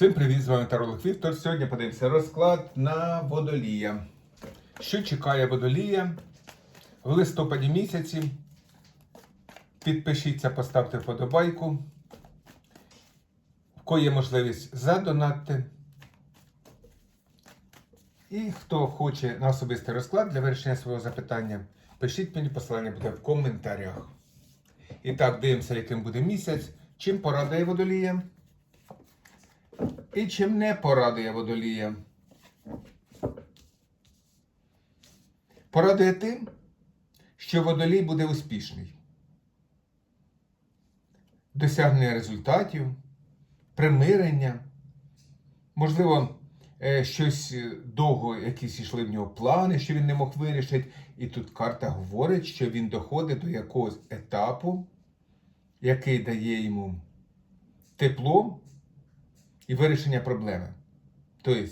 Всім привіт, з вами Таролог Віктор. Сьогодні подивимося розклад на водолія. Що чекає водолія в листопаді місяці? Підпишіться, поставте вподобайку. В кого є можливість задонатити. І хто хоче на особистий розклад для вирішення свого запитання, пишіть мені посилання буде в коментарях. І так, дивимося, яким буде місяць, чим порадує водолія. І чим не порадує водолія? Порадує тим, що водолій буде успішний. Досягнення результатів, примирення, можливо, е, щось е, довго, якісь йшли в нього плани, що він не мог вирішити. І тут карта говорить, що він доходить до якогось етапу, який дає йому тепло і вирішення проблеми. Тобто,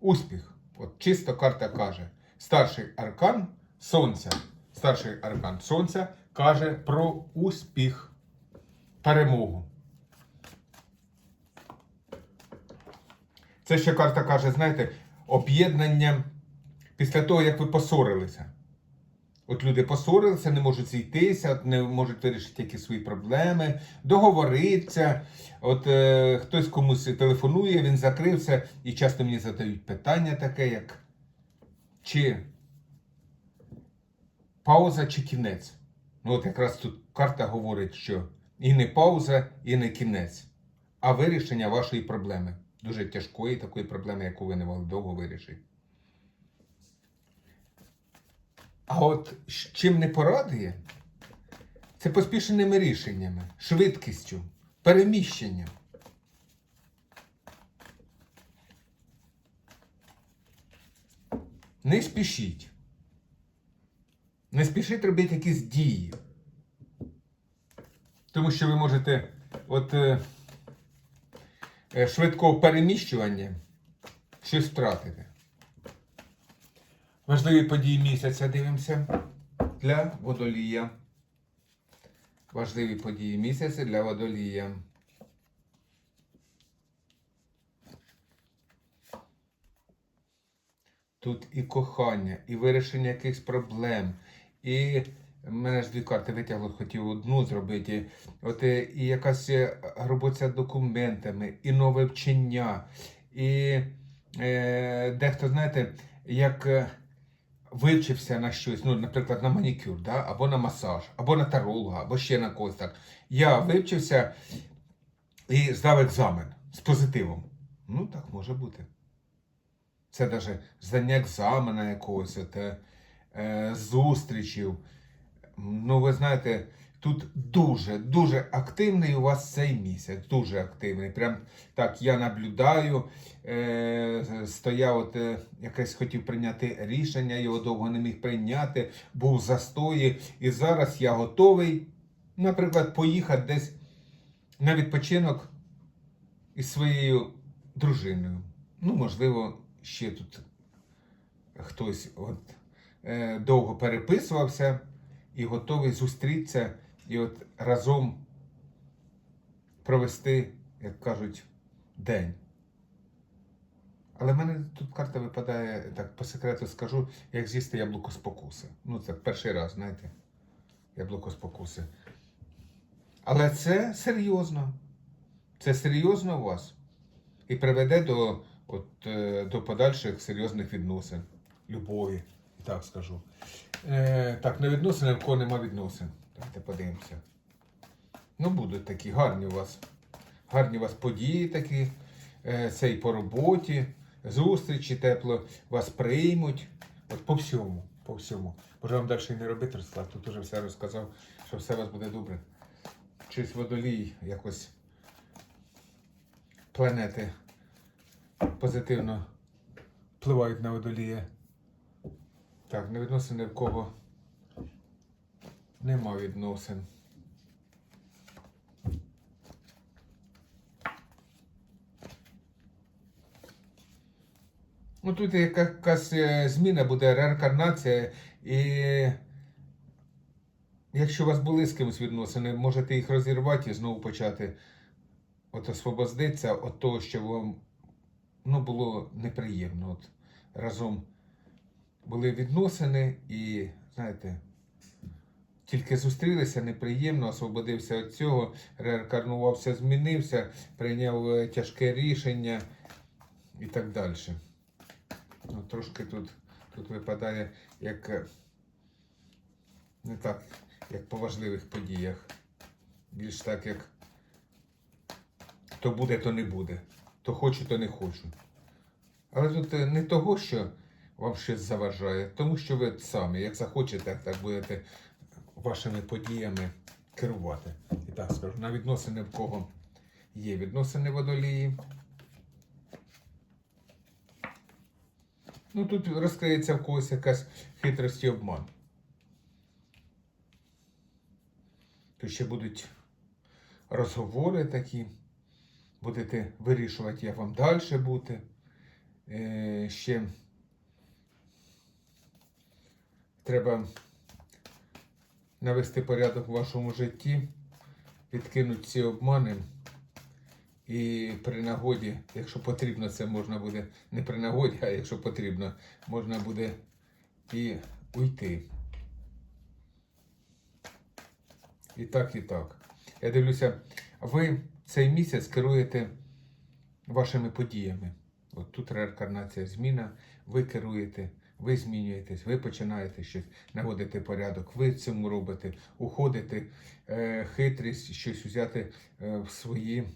успіх. От чисто карта каже, старший аркан Сонця. Старший аркан Сонця каже про успіх, перемогу. Це ще карта каже, знаєте, об'єднання після того, як ви посорилися. От люди посорилися, не можуть зійтися, не можуть вирішити якісь свої проблеми, договоритися. От е, хтось комусь телефонує, він закрився, і часто мені задають питання таке, як чи пауза, чи кінець. Ну, от якраз тут карта говорить, що і не пауза, і не кінець, а вирішення вашої проблеми. Дуже тяжкої такої проблеми, яку ви не могли довго вирішити. А от чим не порадує, це поспішеними рішеннями, швидкістю, переміщенням. Не спішіть. Не спішіть робити якісь дії. Тому що ви можете от е, е, швидкого переміщування щось втратити. Важливі події місяця дивимося для водолія. Важливі події місяця для водолія. Тут і кохання, і вирішення якихось проблем, і в мене ж дві карти витягло, хотів одну зробити. От е, і якась е, робота документами, і нове вчення, і е, дехто, знаєте, як. Вивчився на щось, ну, наприклад, на манікюр, да? або на масаж, або на таролога, або ще на когось так. Я вивчився і здав екзамен з позитивом. Ну, так може бути. Це навіть здання екзамена якогось, от, е, е, зустрічів. Ну, ви знаєте, тут дуже, дуже активний у вас цей місяць. Дуже активний. Прям так я наблюдаю. Е, стояв, от, е, якесь хотів прийняти рішення, його довго не міг прийняти, був застої. І зараз я готовий, наприклад, поїхати десь на відпочинок із своєю дружиною. Ну, можливо, ще тут хтось от, е, довго переписувався і готовий зустрітися і от разом провести, як кажуть, день. Але в мене тут карта випадає, так по секрету скажу, як з'їсти яблуко спокуси. Ну, це перший раз, знаєте, яблуко спокуси. Але це серйозно. Це серйозно у вас. І приведе до, от, е, до подальших серйозних відносин. Любові, так скажу. Е, так, на відносини, в кого нема відносин. Давайте подивимося. Ну, будуть такі гарні у вас. Гарні у вас події такі. Е, це і по роботі, зустрічі тепло, вас приймуть. От по всьому, по всьому. Може вам далі не робити розклад, тут уже все розказав, що все у вас буде добре. Щось водолій якось планети позитивно впливають на водолія. Так, не відносини в кого нема відносин. Ну тут яка- якась е, зміна буде, реінкарнація, і якщо у вас були з кимось відносини, можете їх розірвати і знову почати от освободитися від того, що вам ну, було неприємно. От разом були відносини і, знаєте, тільки зустрілися неприємно, освободився від цього, реінкарнувався, змінився, прийняв е, тяжке рішення і так далі. Ну, трошки тут, тут випадає як е, не так, як по важливих подіях. Більш так, як то буде, то не буде. То хочу, то не хочу. Але тут е, не того, що вам щось заважає, тому що ви самі, як захочете, так будете вашими подіями керувати. І так скажу, на відносини в кого є відносини водолії. Ну тут розкриється в когось якась хитрість і обман. Тут ще будуть розговори такі. Будете вирішувати, як вам далі бути. Е, ще треба навести порядок в вашому житті, відкинути ці обмани. І при нагоді, якщо потрібно, це можна буде не при нагоді, а якщо потрібно, можна буде і уйти. І так, і так. Я дивлюся, ви цей місяць керуєте вашими подіями. От тут реінкарнація зміна, ви керуєте, ви змінюєтесь, ви починаєте щось наводити порядок, ви цьому робите, уходите, е, хитрість, щось взяти е, в свої,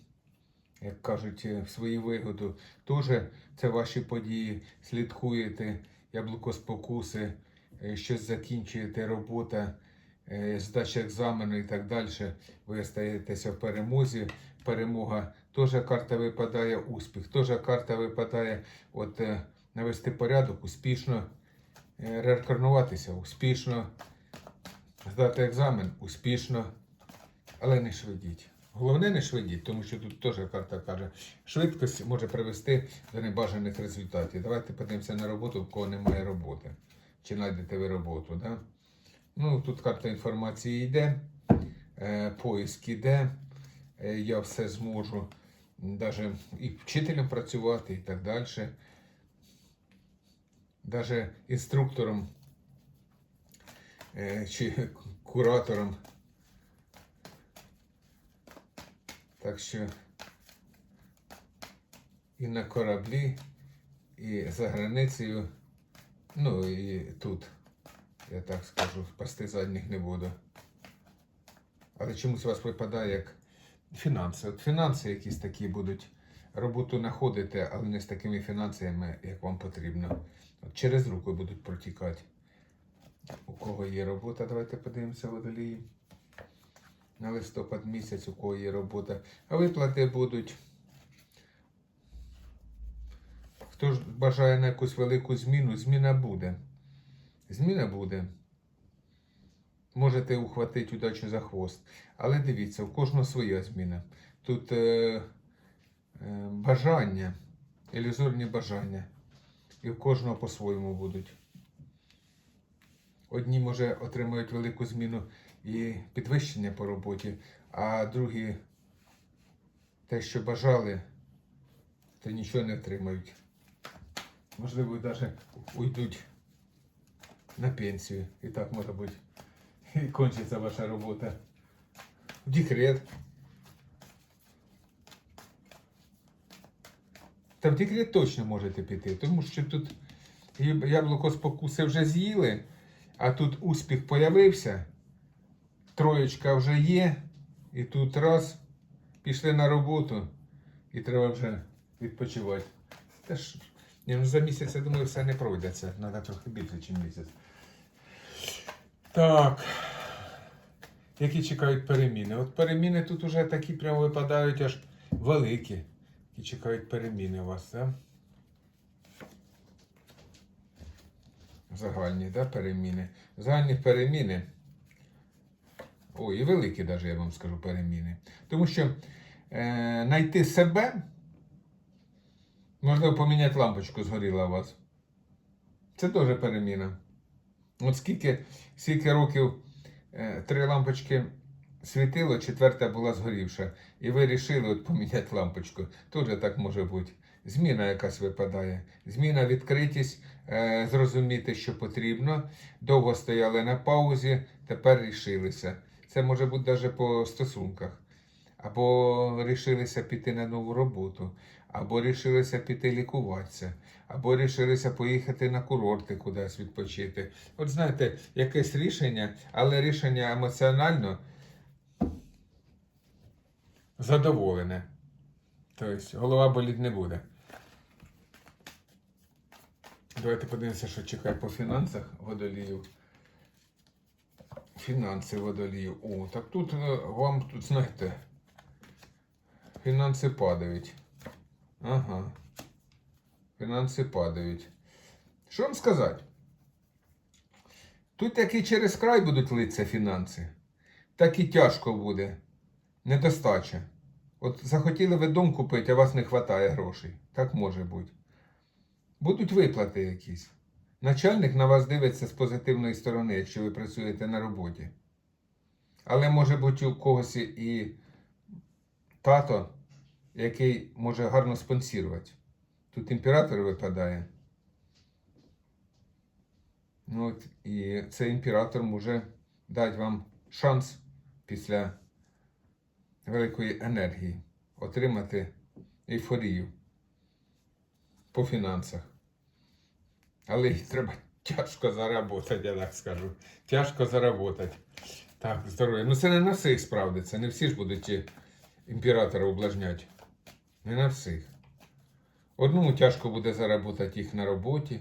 як кажуть, е, в свою вигоду. Тоже це ваші події, слідкуєте, яблуко спокуси, е, щось закінчуєте, робота, е, здача екзамену і так далі. Ви стаєтеся в перемозі. Перемога теж карта випадає, успіх, теж карта випадає. От е, навести порядок, успішно реінкарнуватися, успішно здати екзамен, успішно, але не швидіть. Головне не швидіть, тому що тут теж карта каже, швидкість може привести до небажаних результатів. Давайте подивимося на роботу, в кого немає роботи. Чи знайдете ви роботу. Да? Ну, тут карта інформації йде, е, поиск іде, е, я все зможу навіть і вчителем працювати, і так далі. Навіть інструктором е, чи куратором. Так що і на кораблі, і за границею, ну і тут, я так скажу, пасти задніх не буду. Але чомусь у вас випадає як фінанси. От фінанси якісь такі будуть. Роботу знаходите, але не з такими фінансами, як вам потрібно. От через руку будуть протікати. У кого є робота, давайте подивимося водолії. На листопад місяць, у кого є робота. А виплати будуть. Хто ж бажає на якусь велику зміну, зміна буде. Зміна буде. Можете ухватити удачу за хвост. Але дивіться, у кожного своя зміна. Тут е, бажання, ілюзорні бажання. І в кожного по-своєму будуть. Одні, може, отримають велику зміну і підвищення по роботі, а другі те, що бажали, то нічого не отримають. Можливо, навіть уйдуть на пенсію. І так може бути. І кончиться ваша робота. В декрет. Та в декрет точно можете піти, тому що тут яблуко спокуси вже з'їли, а тут успіх появився, троєчка вже є, і тут раз, пішли на роботу, і треба вже відпочивати. Та ж, ні, ну за місяць, я думаю, все не пройдеться. Треба трохи більше, ніж місяць. Так. Які чекають переміни? От переміни тут уже такі прямо випадають аж великі. Які чекають переміни у вас, так? Загальні, да, переміни. Загальні переміни. Ой, і великі навіть, я вам скажу, переміни. Тому що е, знайти себе, можливо, поміняти лампочку згоріла у вас. Це теж переміна. От скільки, скільки років е, три лампочки світило, четверта була згорівша. І ви вирішили поміняти лампочку. Теж так може бути. Зміна якась випадає. Зміна, відкритість, е, зрозуміти, що потрібно. Довго стояли на паузі, тепер рішилися. Це може бути навіть по стосунках. Або рішилися піти на нову роботу, або рішилися піти лікуватися, або рішилися поїхати на курорти кудись відпочити. От знаєте, якесь рішення, але рішення емоціонально задоволене. Тобто голова боліти не буде. Давайте подивимося, що чекає по фінансах водолію. Фінанси водолію. О, так тут е, вам тут, знаєте, фінанси падають. Ага. Фінанси падають. Що вам сказати? Тут як і через край будуть литися фінанси, так і тяжко буде. Недостача. От захотіли ви дом купити, а вас не вистачає грошей. Так може бути. Будуть виплати якісь. Начальник на вас дивиться з позитивної сторони, якщо ви працюєте на роботі. Але може бути у когось і тато, який може гарно спонсірувати. Тут імператор випадає. Ну, от, і цей імператор може дати вам шанс після великої енергії отримати ейфорію по фінансах. Але їй треба тяжко заработати, я так скажу. Тяжко заработати. Так, здоров'я. Ну це не на всіх справдиться. Не всі ж будуть імператора облажняти. Не на всіх. Одному тяжко буде заработати їх на роботі.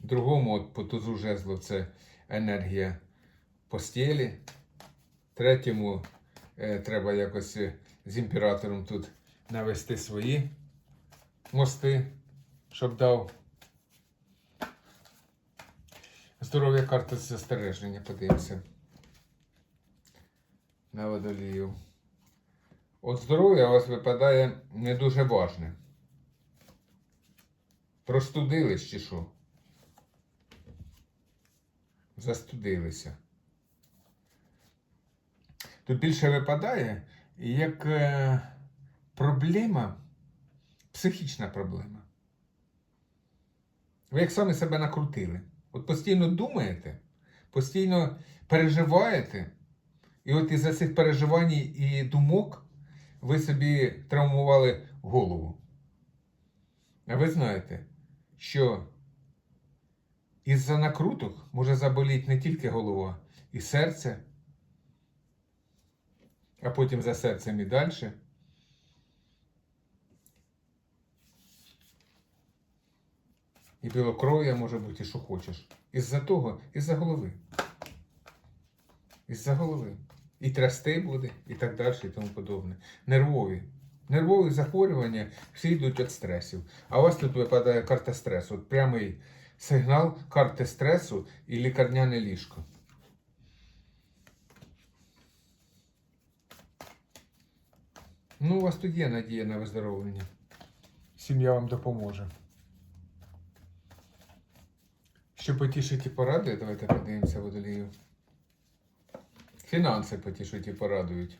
Другому, от по тузу жезлу, це енергія постілі. Третьому треба якось е, з імператором тут навести свої мости, щоб дав. Здоров'я карта застереження, подивимося. На водолію. От здоров'я у вас випадає не дуже важне. Простудились чи що? Застудилися. Тут більше випадає як е, проблема, психічна проблема. Ви як самі себе накрутили. От постійно думаєте, постійно переживаєте, і от із-за цих переживань і думок ви собі травмували голову. А ви знаєте, що із-за накруток може заболіти не тільки голова, і серце, а потім за серцем і далі. І білокров'я може бути, що хочеш. Із-за того, із-за голови. Із-за голови. І трясти буде, і так далі, і тому подобне. Нервові. Нервові захворювання всі йдуть від стресів. А у вас тут випадає карта стресу. От прямий сигнал карти стресу і лікарняне ліжко. Ну, у вас тут є надія на виздоровлення. Сім'я вам допоможе. Що потішить і порадує, давайте подивимося водолію. Фінанси потішуть і порадують.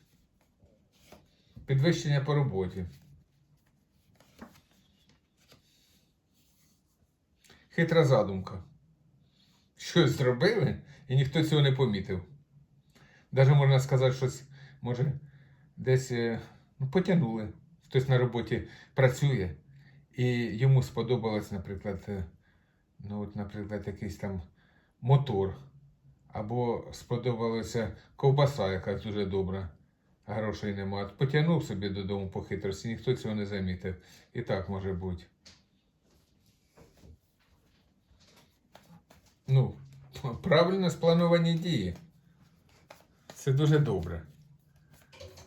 Підвищення по роботі. Хитра задумка. Щось зробили і ніхто цього не помітив. Даже можна сказати, щось, може, десь е, ну, потягнули. Хтось на роботі працює, і йому сподобалось, наприклад, е, ну, от, наприклад, якийсь там мотор. Або сподобалася ковбаса, якась дуже добра, грошей нема. От Потягнув собі додому по хитрості, ніхто цього не замітив. І так може бути. Ну, правильно сплановані дії. Це дуже добре.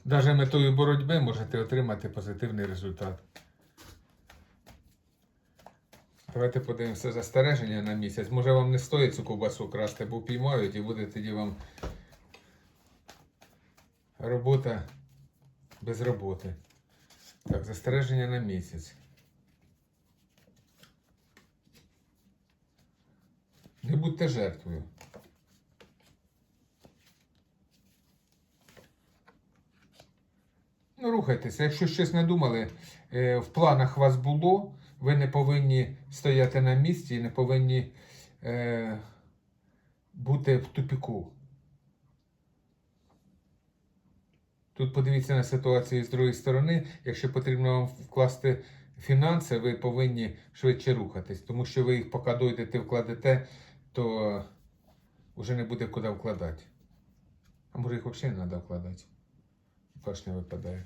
Навіть метою боротьби можете отримати позитивний результат. Давайте подивимося застереження на місяць. Може вам не стоїть цю ковбасу красти, бо піймають і буде тоді вам робота без роботи. Так, застереження на місяць. Не будьте жертвою. Ну, рухайтеся. Якщо щось не думали, е, в планах вас було, ви не повинні стояти на місці і не повинні е, бути в тупіку. Тут подивіться на ситуацію з другої сторони. Якщо потрібно вам вкласти фінанси, ви повинні швидше рухатись, тому що ви їх поки дойдете, вкладете, то вже не буде куди вкладати. А може їх взагалі не треба вкладати. Башня випадає.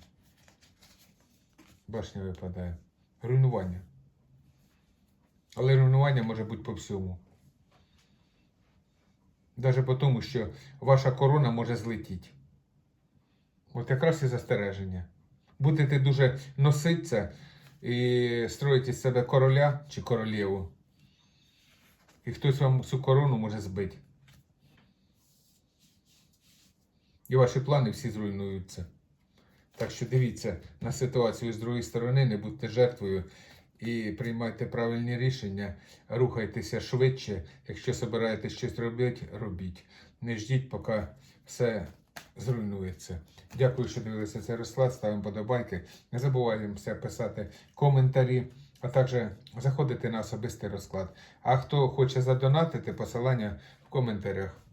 Башня випадає. Руйнування. Але руйнування може бути по всьому. Навіть по тому, що ваша корона може злетіти. От якраз і застереження. Будете дуже носитися і строїти з себе короля чи королеву. І хтось вам цю корону може збити. І ваші плани всі зруйнуються. Так що дивіться на ситуацію з другої сторони, не будьте жертвою і приймайте правильні рішення, рухайтеся швидше. Якщо збираєтесь щось робити, робіть. Не ждіть, поки все зруйнується. Дякую, що дивилися цей розклад. Ставимо подобайки. Не забуваємося писати коментарі, а також заходити на особистий розклад. А хто хоче задонатити, посилання в коментарях.